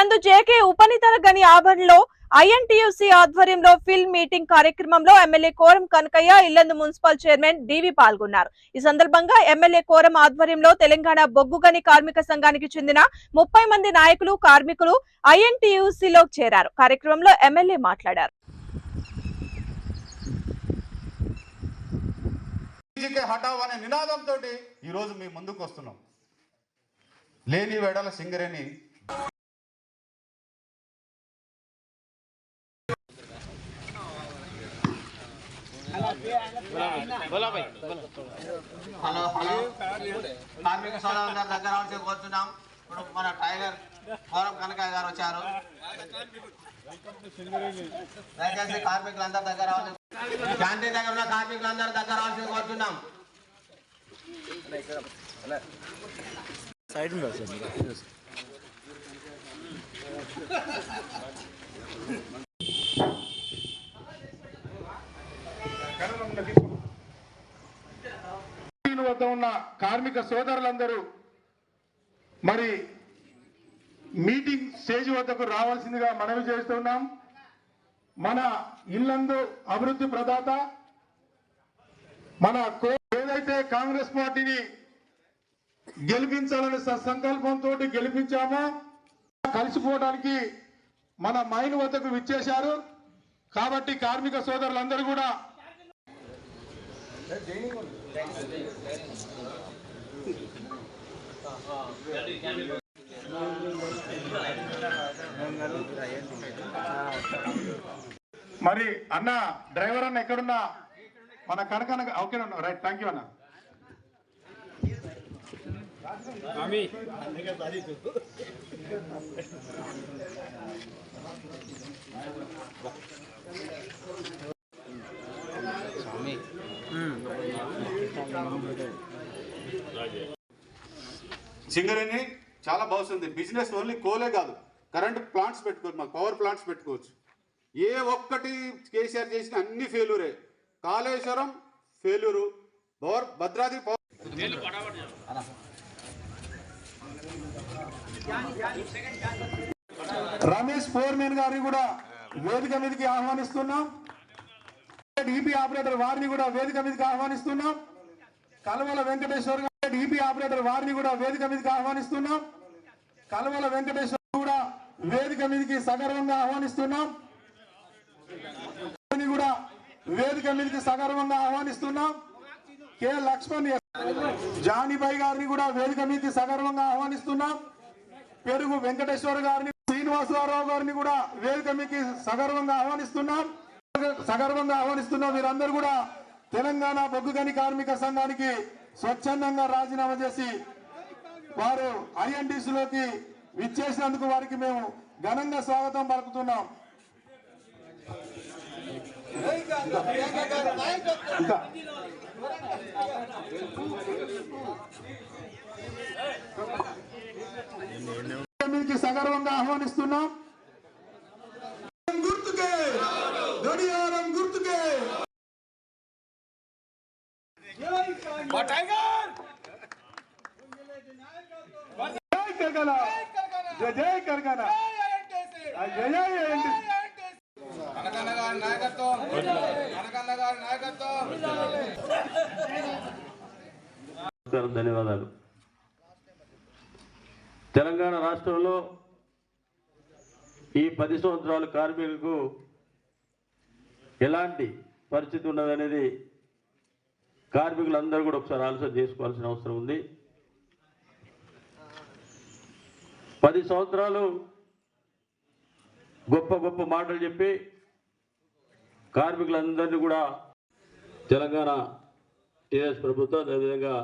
నందు జేకే ఉపనితర గని ఆవరణలో ఐఎన్టీయూసీ ఆధ్వర్యంలో ఫిల్మ్ మీటింగ్ కార్యక్రమంలో MLA Koram Kanakaiah Yellandu municipal chairman DV పాల్గొన్నారు. ఈ సందర్భంగా ఎమ్మెల్యే కోరం ఆధ్వర్యంలో తెలంగాణ బొగ్గుగని కార్మిక సంఘానికి చెందిన ముప్పై మంది నాయకులు కార్మికులు ఐఎన్టీయూసీలో చేరారు. కార్యక్రమంలో ఎమ్మెల్యే మాట్లాడారు. హఠావ్ అనే నినాదంతో ఈరోజు మీ ముందుకు వస్తున్నాం లేని వేడల సింగరేణి హలో హలో కార్మిక సోదరులందరి దగ్గర నుంచి కోరుతున్నాం ఇప్పుడు మన టైగర్ గౌరవ్ కనకయ్య గారు వచ్చారు దయచేసి కార్మికులందరి దగ్గర రావాల్సి- క్యాంటీన్ దగ్గర ఉన్న కార్మికులందరి దగ్గర రావాల్సి కోరుతున్నాం స్క్రీన్ వద్ద ఉన్న కార్మిక సోదరులందరూ మరి మీటింగ్ స్టేజ్ వద్దకు రావాల్సిందిగా మనవి చేస్తున్నాం. మన ఇల్లందు అభివృద్ధి ప్రదాత మన ఏదైతే కాంగ్రెస్ పార్టీని గెలిపించాలనే సంకల్పంతో గెలిపించామో కలిసిపోవడానికి మన మైన్ వద్దకు విచ్చేశారు. కాబట్టి కార్మిక సోదరులందరూ కూడా మరి అన్న డ్రైవర్ అన్న ఎక్కడున్నా? మన కనకన ఓకే రైట్ థ్యాంక్ యూ అన్న. సింగరేణి చాలా బాగుంది బిజినెస్ ఓన్లీ కోలే కాదు. కరెంట్ ప్లాంట్స్ పెట్టుకోవచ్చు మాకు పవర్ ప్లాంట్స్ పెట్టుకోవచ్చు. ఏ ఒక్కటి కేసీఆర్ చేసిన అన్ని ఫెయిల్యూరే Kaleshwaram failure power Bhadradri power Ramesh foreman గారిని కూడా వేదిక మీదకి ఆహ్వానిస్తున్నాం. ఈపీ ఆపరేటర్ వారిని కూడా వేదిక మీదకి ఆహ్వానిస్తున్నాం. కలవల వెంకటేశ్వర గారు ఈపీ ఆపరేటర్ వారిని కూడా వేదిక మీదకి ఆహ్వానిస్తున్నాం. కలవల వెంకటేశ్వర కూడా వేదిక మీదకి సగర్వంగా ఆహ్వానిస్తున్నాం. కూడా వేదిక మీదకి సగర్వంగా ఆహ్వానిస్తున్నాం. కె లక్ష్మణ్ జానీబాయి గారిని కూడా వేదిక మీదకి సగర్వంగా ఆహ్వానిస్తున్నాం. పెరుగు వెంకటేశ్వర గారిని శ్రీనివాసరావు గారిని కూడా వేదిక మీదకి సగర్వంగా ఆహ్వానిస్తున్నాం. సగర్వంగా ఆహ్వానిస్తున్నాం మీరందరూ కూడా తెలంగాణ బొగ్గుగని కార్మిక సంఘానికి స్వచ్ఛందంగా రాజీనామా చేసి వారు ఐఎన్టీసీలోకి విచ్చేసినందుకు వారికి మేము ఘనంగా స్వాగతం పలుకుతున్నాం. సగర్వంగా ఆహ్వానిస్తున్నాం. జై కర్గల జై జై కర్గల జై జై ఏంటి కనకన్న గారి నాయకత్వం కనకన్న గారి నాయకత్వం నమస్కారం ధన్యవాదాలు. తెలంగాణ రాష్ట్రంలో ఈ పది సంవత్సరాల కార్మికులకు ఎలాంటి పరిస్థితి ఉన్నదనేది కార్మికులందరూ కూడా ఒకసారి ఆలోచన చేసుకోవాల్సిన అవసరం ఉంది. పది సంవత్సరాలు గొప్ప గొప్ప మాటలు చెప్పి కార్మికులందరినీ కూడా తెలంగాణ టీఆర్ఎస్ ప్రభుత్వం అదేవిధంగా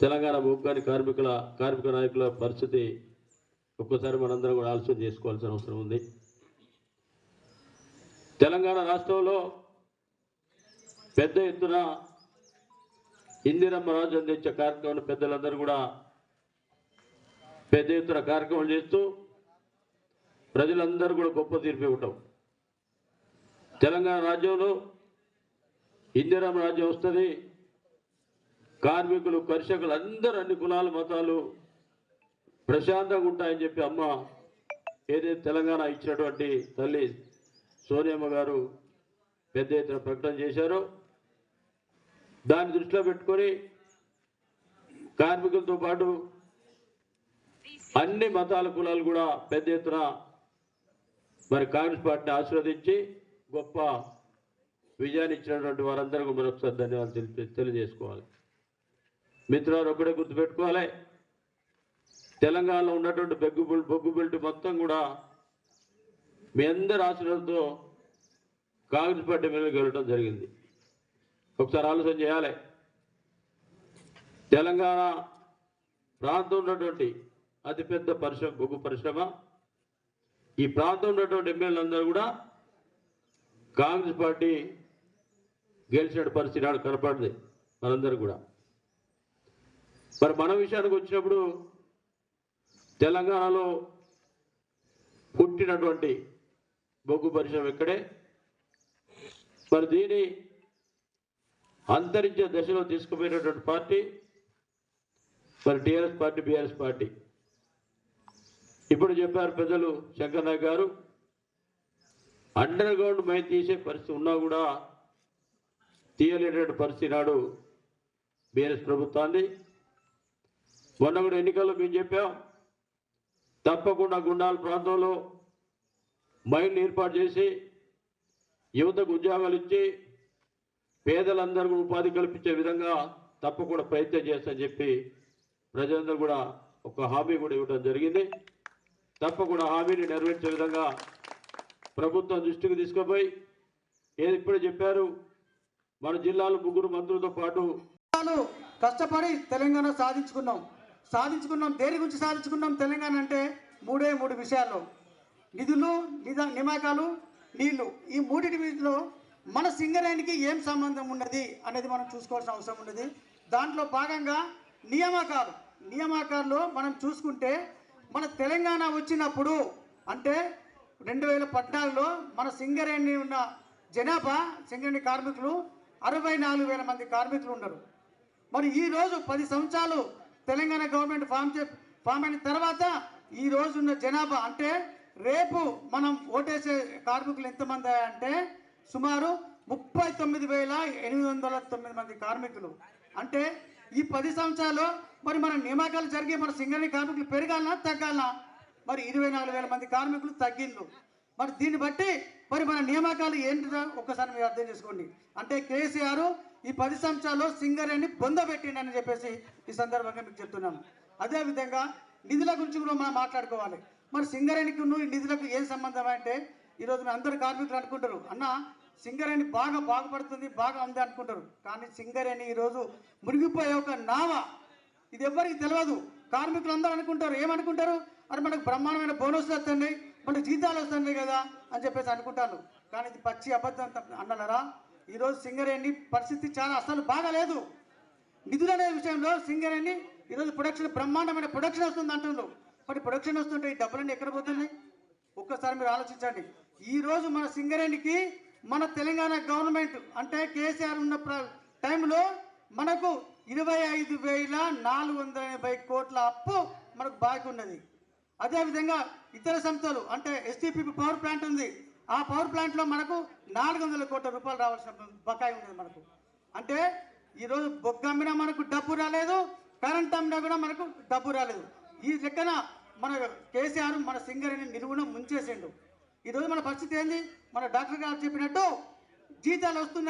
తెలంగాణ ముగ్గురి కార్మికుల కార్మిక నాయకుల పరిస్థితి ఒక్కసారి మనందరం కూడా ఆలోచన చేసుకోవాల్సిన అవసరం ఉంది. తెలంగాణ రాష్ట్రంలో పెద్ద ఎత్తున ఇందిరమ్మ రాజు అందించే కార్యక్రమం పెద్దలందరూ కూడా పెద్ద ఎత్తున కార్యక్రమం చేస్తూ ప్రజలందరూ కూడా గొప్ప తీర్పు ఇవ్వటం. తెలంగాణ రాజ్యంలో ఇందిరమ్మ రాజ్యం వస్తుంది. కార్మికులు కర్షకులు అందరూ అన్ని కులాలు మతాలు ప్రశాంతంగా ఉంటాయని చెప్పి అమ్మ ఏదైతే తెలంగాణ ఇచ్చినటువంటి తల్లి సోనియమ్మ గారు పెద్ద ఎత్తున ప్రకటన చేశారో దాన్ని దృష్టిలో పెట్టుకొని కార్మికులతో పాటు అన్ని మతాల కులాలు కూడా పెద్ద ఎత్తున మరి కాంగ్రెస్ పార్టీని ఆశీర్వదించి గొప్ప విజయాన్ని ఇచ్చినటువంటి వారందరికీ మరొకసారి ధన్యవాదాలు తెలిపి తెలియజేసుకోవాలి. మిత్రులు ఒకటే గుర్తుపెట్టుకోవాలి. తెలంగాణలో ఉన్నటువంటి బెగ్గు బెల్ట్ బొగ్గు బెల్ట్ మొత్తం కూడా మీ అందరి ఆశీర్వాదంతో కాంగ్రెస్ పార్టీ మీద గెలవడం జరిగింది. ఒకసారి ఆలోచన చేయాలి. తెలంగాణ ప్రాంతం ఉన్నటువంటి అతిపెద్ద పరిశ్రమ బొగ్గు పరిశ్రమ. ఈ ప్రాంతం ఉన్నటువంటి ఎమ్మెల్యేలందరూ కూడా కాంగ్రెస్ పార్టీ గెలిచిన పరిస్థితి నాడు కనపడింది మనందరూ కూడా. మరి మన విషయానికి వచ్చినప్పుడు తెలంగాణలో పుట్టినటువంటి బొగ్గు పరిశ్రమ ఇక్కడే మరి దీని అంతరించే దశలో తీసుకుపోయినటువంటి పార్టీ మరి టీఆర్ఎస్ పార్టీ బీఆర్ఎస్ పార్టీ. ఇప్పుడు చెప్పారు పెద్దలు శంకర్ నాయక్ గారు అండర్ గ్రౌండ్ మైన్ తీసే పరిస్థితి ఉన్నా కూడా తీయలేనటువంటి పరిస్థితి నాడు బీఆర్ఎస్ ప్రభుత్వాన్ని. మొన్న కూడా ఎన్నికల్లో మేము చెప్పాం తప్పకుండా గుండాల ప్రాంతంలో మైండ్ ఏర్పాటు చేసి యువతకు ఉద్యోగాలు ఇచ్చి పేదలందరికీ ఉపాధి కల్పించే విధంగా తప్పకుండా ప్రయత్నం చేస్తామని చెప్పి ప్రజలందరూ కూడా ఒక హామీ కూడా ఇవ్వడం జరిగింది. తప్పకుండా హామీని నెరవేర్చే విధంగా ప్రభుత్వం దృష్టికి తీసుకుపోయి ఏది ఇప్పుడే చెప్పారు మన జిల్లాలో ముగ్గురు మంత్రులతో పాటు కష్టపడి తెలంగాణ సాధించుకున్నాం. సాధించుకున్నాం దేని గురించి సాధించుకున్నాం తెలంగాణ అంటే మూడే మూడు విషయాలు. నిధులు నిధ నిమాకాలు నీళ్ళు. ఈ మూడింటి వీటిలో మన సింగరేణికి ఏం సంబంధం ఉన్నది అనేది మనం చూసుకోవాల్సిన అవసరం ఉన్నది. దాంట్లో భాగంగా నియామకాలు. నియామకాల్లో మనం చూసుకుంటే మన తెలంగాణ వచ్చినప్పుడు అంటే రెండు వేల పద్నాలుగులో మన సింగరేణి ఉన్న జనాభా సింగరేణి కార్మికులు అరవై నాలుగు వేల మంది కార్మికులు ఉన్నారు. మరి ఈరోజు పది సంవత్సరాలు తెలంగాణ గవర్నమెంట్ ఫామ్ చే ఫామ్ అయిన తర్వాత ఈ ఉన్న జనాభా అంటే రేపు మనం ఓటేసే కార్మికులు ఎంతమంది అంటే సుమారు ముప్పై తొమ్మిది వేల ఎనిమిది వందల తొమ్మిది మంది కార్మికులు. అంటే ఈ పది సంవత్సరాలు మరి మన నియామకాలు జరిగి మన సింగరేణి కార్మికులు పెరగాలనా తగ్గాలనా? మరి ఇరవై నాలుగు వేల మంది కార్మికులు తగ్గిండ్రు. మరి దీన్ని బట్టి మరి మన నియామకాలు ఏంటిదో ఒక్కసారి మీరు అర్థం చేసుకోండి. అంటే కేసీఆర్ ఈ పది సంవత్సరాల్లో సింగరేణి పొందబెట్టిండని చెప్పేసి ఈ సందర్భంగా మీకు చెప్తున్నాను. అదేవిధంగా నిధుల గురించి కూడా మనం మాట్లాడుకోవాలి. మరి సింగరేణికి నిధులకు ఏం సంబంధం అంటే ఈరోజు మీ అందరు కార్మికులు అనుకుంటారు అన్న సింగరేణి బాగా బాగుపడుతుంది బాగా ఉంది అనుకుంటారు. కానీ సింగరేణి ఈరోజు మునిగిపోయే ఒక నావ ఇది ఎవరికి తెలియదు కార్మికులు అందరూ అనుకుంటారు ఏమనుకుంటారు? మరి మనకు బ్రహ్మాండమైన బోనస్లు వస్తున్నాయి మనకు జీతాలు వస్తున్నాయి కదా అని చెప్పేసి అనుకుంటాను కానీ ఇది పచ్చి అబద్ధం తప్ప- అన్నలరా ఈరోజు సింగరేణి పరిస్థితి చాలా అసలు బాగాలేదు. నిధులు అనే విషయంలో సింగరేణి ఈరోజు ప్రొడక్షన్ బ్రహ్మాండమైన ప్రొడక్షన్ వస్తుంది అంటున్నారు మరి ప్రొడక్షన్ వస్తుంటే ఈ డబ్బులన్నీ ఎక్కడ పోతున్నాయి? ఒక్కసారి మీరు ఆలోచించండి. ఈరోజు మన సింగరేణికి మన తెలంగాణ గవర్నమెంట్ అంటే కేసీఆర్ ఉన్న టైంలో మనకు ఇరవై ఐదు వేల నాలుగు వందల ఎనభై కోట్ల అప్పు మనకు బాకీ ఉన్నది. అదేవిధంగా ఇతర సంస్థలు అంటే ఎస్టీపీ పవర్ ప్లాంట్ ఉంది. ఆ పవర్ ప్లాంట్లో మనకు నాలుగు వందల కోట్ల రూపాయలు రావాల్సిన బకాయి ఉన్నది మనకు. అంటే ఈరోజు బొగ్గమ్మినా మనకు డబ్బు రాలేదు కరెంట్ అమ్మినా కూడా మనకు డబ్బు రాలేదు. ఈ లెక్కన మన కేసీఆర్ మన సింగరేణి నిలువున ముంచేసిండు. ఈరోజు మన పరిస్థితి ఏంది? మన డాక్టర్ గారు చెప్పినట్టు జీతాలు వస్తున్నాయి.